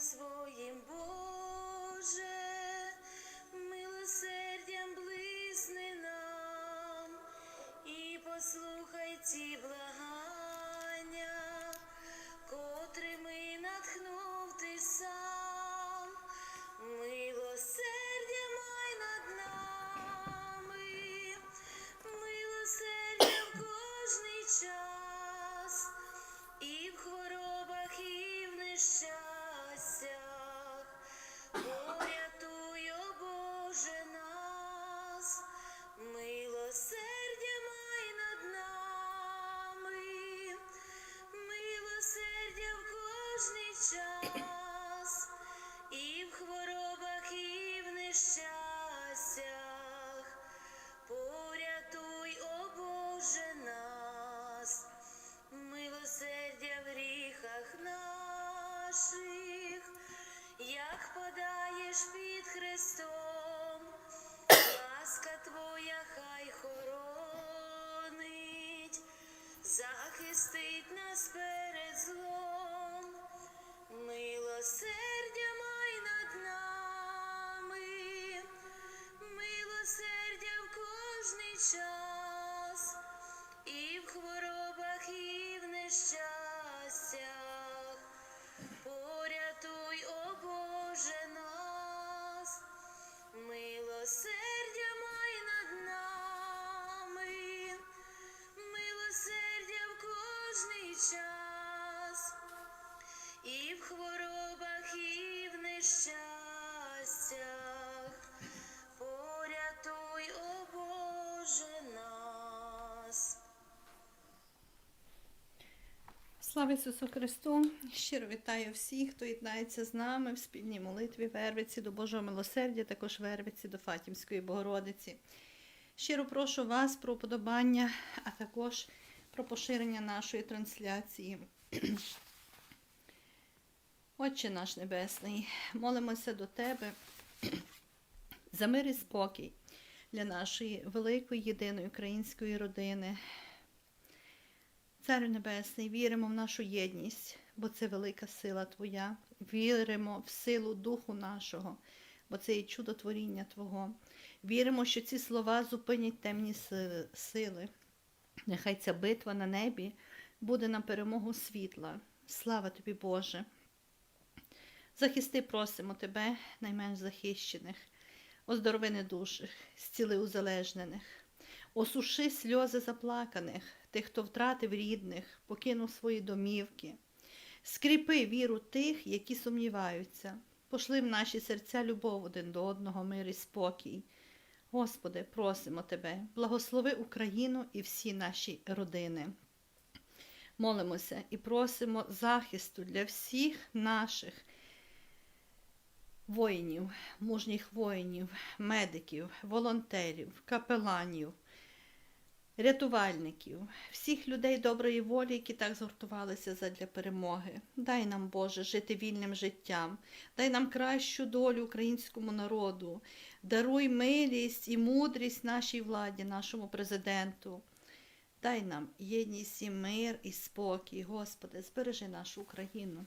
своїм, Боже, захистить нас перед злом, милосердя май над нами, милосердя в кожний час, і в хворобах, і в нещастях, нещастях, порятуй, о Боже нас. Слава Ісусу Христу! Щиро вітаю всіх, хто єднається з нами в спільній молитві Вервиці до Божого милосердя, також Вервиці до Фатімської Богородиці. Щиро прошу вас про уподобання, а також про поширення нашої трансляції. Отче наш Небесний, молимося до Тебе за мир і спокій для нашої великої єдиної української родини. Царю Небесний, віримо в нашу єдність, бо це велика сила Твоя. Віримо в силу Духу нашого, бо це є чудотворіння Твого. Віримо, що ці слова зупинять темні сили. Нехай ця битва на небі буде на перемогу світла. Слава тобі, Боже! Захисти, просимо Тебе, найменш захищених, оздорови недужих, зціли узалежнених, осуши сльози заплаканих, тих, хто втратив рідних, покинув свої домівки. Скріпи віру тих, які сумніваються. Пошли в наші серця любов один до одного, мир і спокій. Господи, просимо Тебе, благослови Україну і всі наші родини. Молимося і просимо захисту для всіх наших воїнів, мужніх воїнів, медиків, волонтерів, капеланів, рятувальників, всіх людей доброї волі, які так згуртувалися задля перемоги. Дай нам, Боже, жити вільним життям, дай нам кращу долю українському народу, даруй милість і мудрість нашій владі, нашому президенту. Дай нам єдність і мир і спокій, Господи, збережи нашу Україну.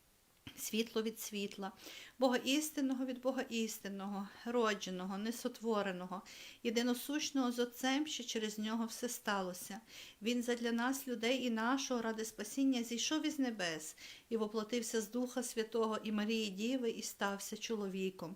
світло від світла, Бога істинного від Бога істинного, родженого, несотвореного, єдиносущного з Отцем, що через нього все сталося. Він задля нас, людей і нашого, ради спасіння, зійшов із небес і воплотився з Духа Святого і Марії Діви, і стався чоловіком.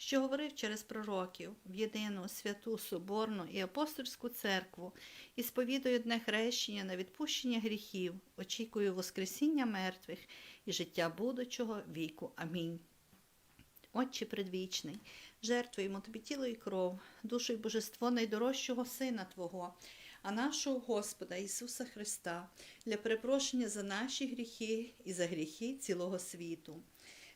що говорив через пророків в єдину святу Соборну і апостольську церкву, і сповідує одне хрещення на відпущення гріхів, очікую Воскресіння мертвих і життя будучого віку. Амінь. Отче предвічний, жертвуємо тобі тіло і кров, душу і божество найдорожчого Сина Твого, а нашого Господа Ісуса Христа, для перепрошення за наші гріхи і за гріхи цілого світу.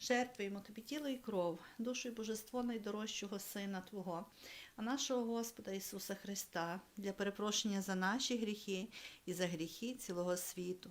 жертвуємо тобі тіло і кров, душу і божество найдорожчого Сина Твого, а нашого Господа Ісуса Христа, для перепрошення за наші гріхи і за гріхи цілого світу.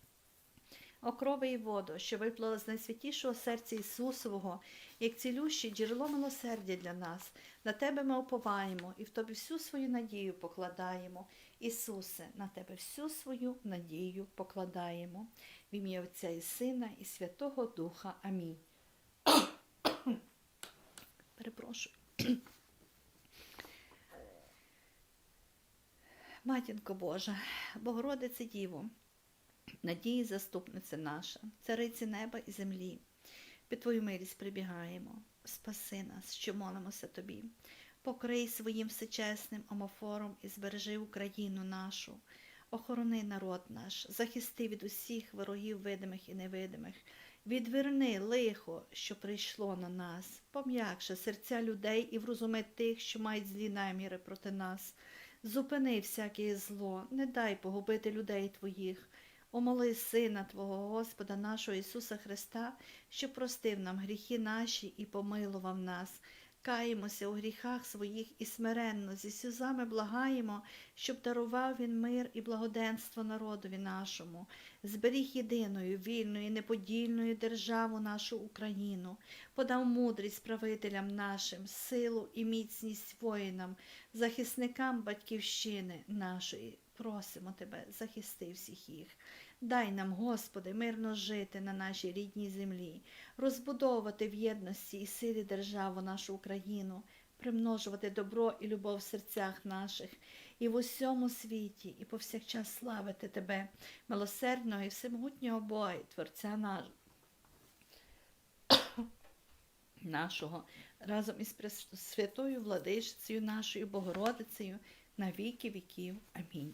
О крови і воду, що виплила з найсвятішого серця Ісусового, як цілюще джерело милосердя для нас. На Тебе ми оповаємо і в Тобі всю свою надію покладаємо. Ісусе, на Тебе всю свою надію покладаємо. В ім'я Отця і Сина, і Святого Духа. Амінь. Перепрошую. Матінко Божа, Богородице Діво, надії заступниця наша, цариці неба і землі. Під Твою милість прибігаємо. Спаси нас, що молимося Тобі. Покрий своїм всечесним омофором і збережи Україну нашу. Охорони народ наш, захисти від усіх ворогів видимих і невидимих. Відверни лихо, що прийшло на нас, пом'якши серця людей і врозуми тих, що мають злі наміри проти нас. Зупини всяке зло, не дай погубити людей Твоїх. Омоли Сина Твого Господа нашого Ісуса Христа, що простив нам гріхи наші і помилував нас. Каємося у гріхах своїх і смиренно зі сльозами благаємо, щоб дарував він мир і благоденство народові нашому, зберіг єдиною, вільною, і неподільною державу нашу Україну, подав мудрість правителям нашим, силу і міцність воїнам, захисникам батьківщини нашої. Просимо тебе, захисти всіх їх. Дай нам, Господи, мирно жити на нашій рідній землі, розбудовувати в єдності і силі державу нашу Україну, примножувати добро і любов в серцях наших, і в усьому світі, і повсякчас славити Тебе, милосердного і всемогутнього Бога, і Творця нашого. Нашого разом із Пресвятою владичицею нашою Богородицею на віки віків. Амінь.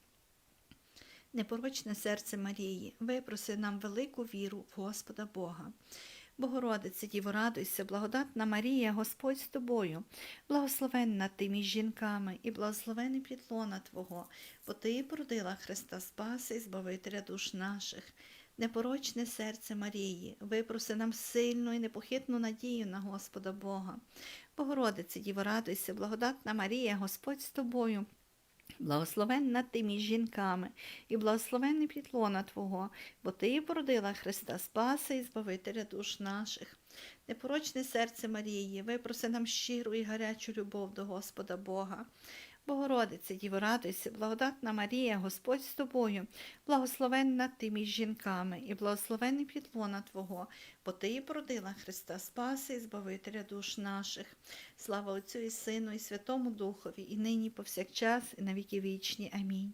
Непорочне серце Марії, випроси нам велику віру в Господа Бога. Богородице, Діво, радуйся, благодатна Марія, Господь з тобою, благословенна ти між жінками, і благословений плітлона Твого, бо Ти породила Христа Спаси і Збавителя душ наших. Непорочне серце Марії, випроси нам сильну і непохитну надію на Господа Бога. Богородице, Діво, радуйся, благодатна Марія, Господь з тобою. Благословенна ти між жінками, і благословенне підлона Твого, бо Ти породила Христа Спаса і Збавителя душ наших. Непорочне серце Марії, випроси нам щиру і гарячу любов до Господа Бога. Богородице, Діво, радуйся, благодатна Марія, Господь з тобою, благословенна ти між жінками, і благословенний підлона Твого, бо Ти і породила Христа Спаси і Збавителя душ наших. Слава Отцю і Сину, і Святому Духові, і нині, повсякчас, і на віки вічні. Амінь.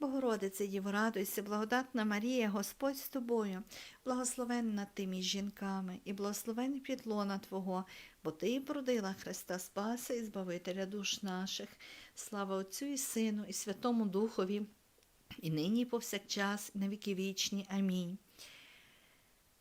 Богородице, Діво, радуйся, благодатна Марія, Господь з тобою, благословенна ти між жінками, і благословенний підлона Твого, бо Ти породила Христа Спаса і Збавителя душ наших. Слава Отцю і Сину, і Святому Духові, і нині, і повсякчас, і на віки вічні. Амінь.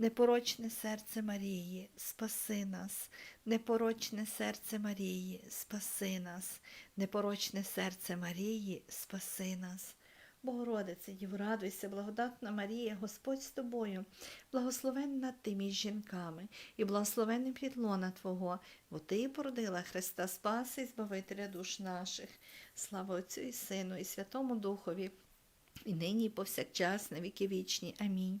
непорочне серце Марії, спаси нас, непорочне серце Марії, спаси нас, непорочне серце Марії, спаси нас. Богородице, Діво, радуйся, благодатна Марія, Господь з тобою, благословенна ти між жінками, і благословенний підлона Твого, бо Ти породила Христа Спаси і Збавителя душ наших. Слава Отцю і Сину, і Святому Духові, і нині, і повсякчас, на віки вічні. Амінь.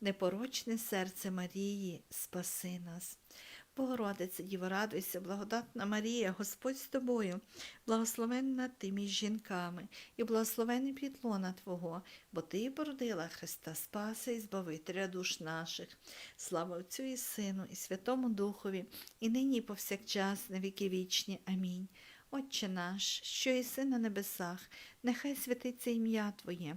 непорочне серце Марії, спаси нас. Богородице, Діво, радуйся, благодатна Марія, Господь з тобою, благословенна ти між жінками, і благословений підлона Твого, бо Ти породила Христа Спаса і Збавителя душ наших. Слава Отцю і Сину, і Святому Духові, і нині, і повсякчас, на віки вічні. Амінь. Отче наш, що єси на небесах, нехай святиться ім'я Твоє.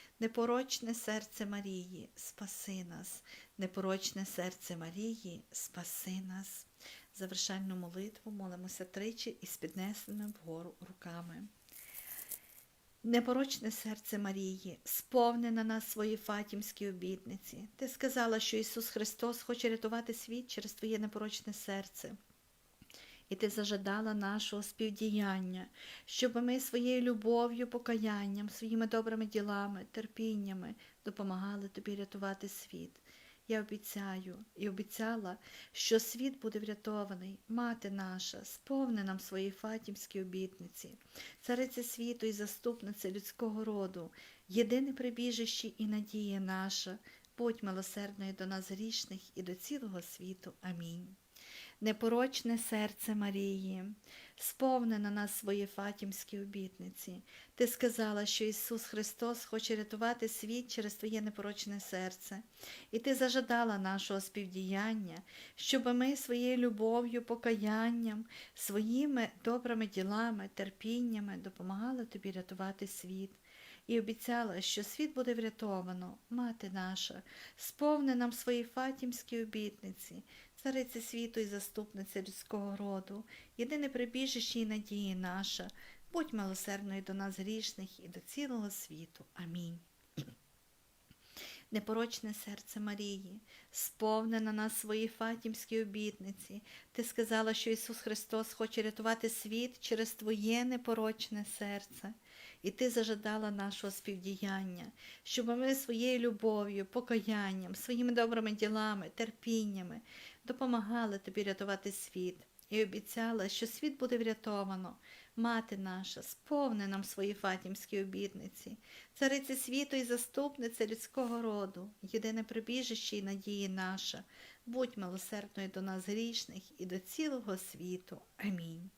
непорочне серце Марії, спаси нас, непорочне серце Марії, спаси нас. Завершальну молитву молимося тричі із піднесеними вгору руками. Непорочне серце Марії, сповни на нас свої фатімські обітниці. Ти сказала, що Ісус Христос хоче рятувати світ через Твоє непорочне серце. І ти зажадала нашого співдіяння, щоб ми своєю любов'ю, покаянням, своїми добрими ділами, терпіннями допомагали тобі рятувати світ. Я обіцяю і обіцяла, що світ буде врятований, мати наша, сповни нам свої фатімські обітниці, цариця світу і заступниця людського роду, єдине прибіжище і надія наша, будь милосердною до нас грішних і до цілого світу. Амінь. Непорочне серце Марії, сповни на нас свої фатімські обітниці. Ти сказала, що Ісус Христос хоче рятувати світ через Твоє непорочне серце, і Ти зажадала нашого співдіяння, щоб ми своєю любов'ю, покаянням, своїми добрими ділами, терпіннями допомагали Тобі рятувати світ. І обіцяла, що світ буде врятовано, мати наша, сповни нам свої фатімські обітниці, цариця світу і заступниця людського роду, єдине прибіжище і надії наша, будь милосердною до нас грішних і до цілого світу. Амінь. Непорочне серце Марії, сповни на нас свої фатімські обітниці. Ти сказала, що Ісус Христос хоче рятувати світ через Твоє непорочне серце. І ти зажадала нашого співдіяння, щоб ми своєю любов'ю, покаянням, своїми добрими ділами, терпіннями допомагали тобі рятувати світ. І обіцяла, що світ буде врятовано. Мати наша, сповни нам свої фатімські обітниці, цариця світу і заступниця людського роду, єдине прибіжище і надії наша, будь милосердною до нас грішних і до цілого світу. Амінь.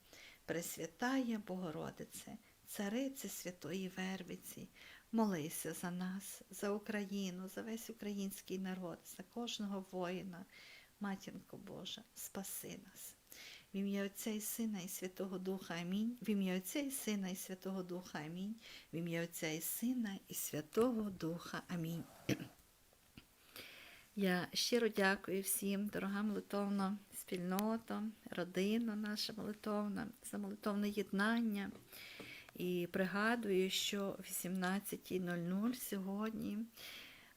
Пресвятая Богородице, Царице Святої Вервиці, молися за нас, за Україну, за весь український народ, за кожного воїна. Матінко Божа, спаси нас. В ім'я Отця і Сина і Святого Духа Амінь. В ім'я Отця і Сина і Святого Духа Амінь. В ім'я Отця і Сина і Святого Духа Амінь. Я щиро дякую всім, дорога молитовна спільнота, родина наша молитовна, за молитовне єднання. І пригадую, що о 18.00 сьогодні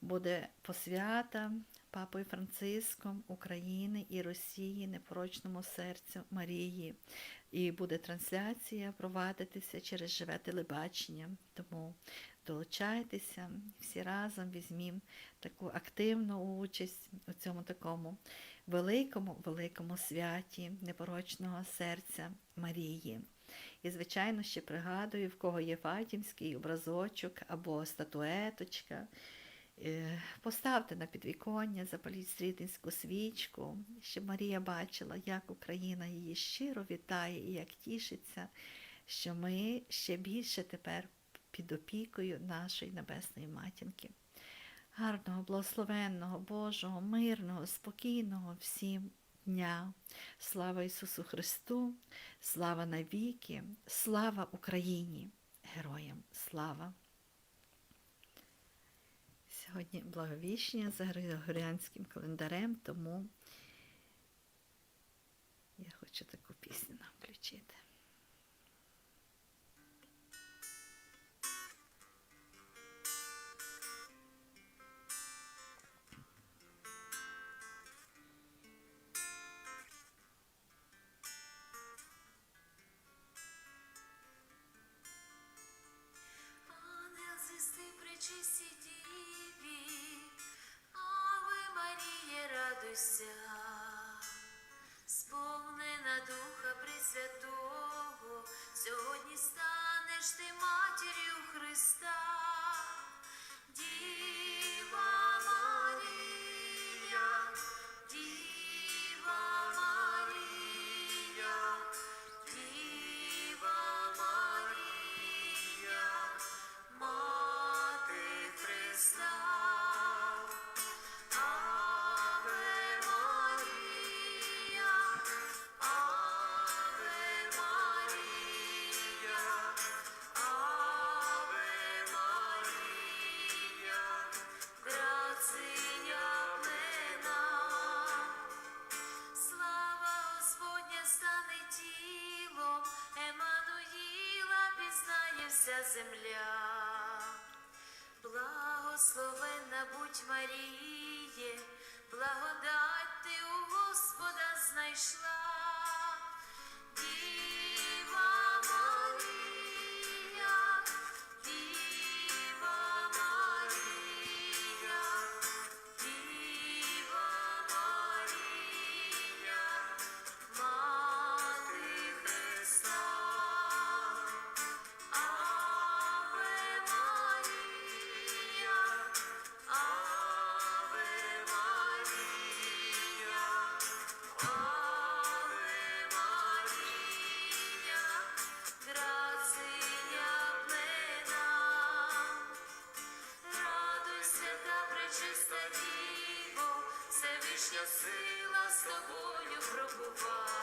буде посвята Папою Франциском України і Росії непорочному серцю Марії. І буде трансляція провадитися через живе телебачення. Тому долучайтеся, всі разом візьмімо таку активну участь у цьому такому великому, великому святі непорочного серця Марії. І, звичайно, ще пригадую, в кого є фатімський образочок або статуеточка. Е, Поставте на підвіконня, запаліть стрітинську свічку, щоб Марія бачила, як Україна її щиро вітає і як тішиться що ми ще більше тепер під опікою нашої Небесної Матінки. Гарного, благословенного, Божого, мирного, спокійного всім дня. Слава Ісусу Христу, слава навіки, слава Україні, героям слава! Сьогодні благовіщення за Григоріанським календарем, тому я хочу таку пісню нам включити. Земля. Благословенна будь Маріє, благодать з тобою пробува.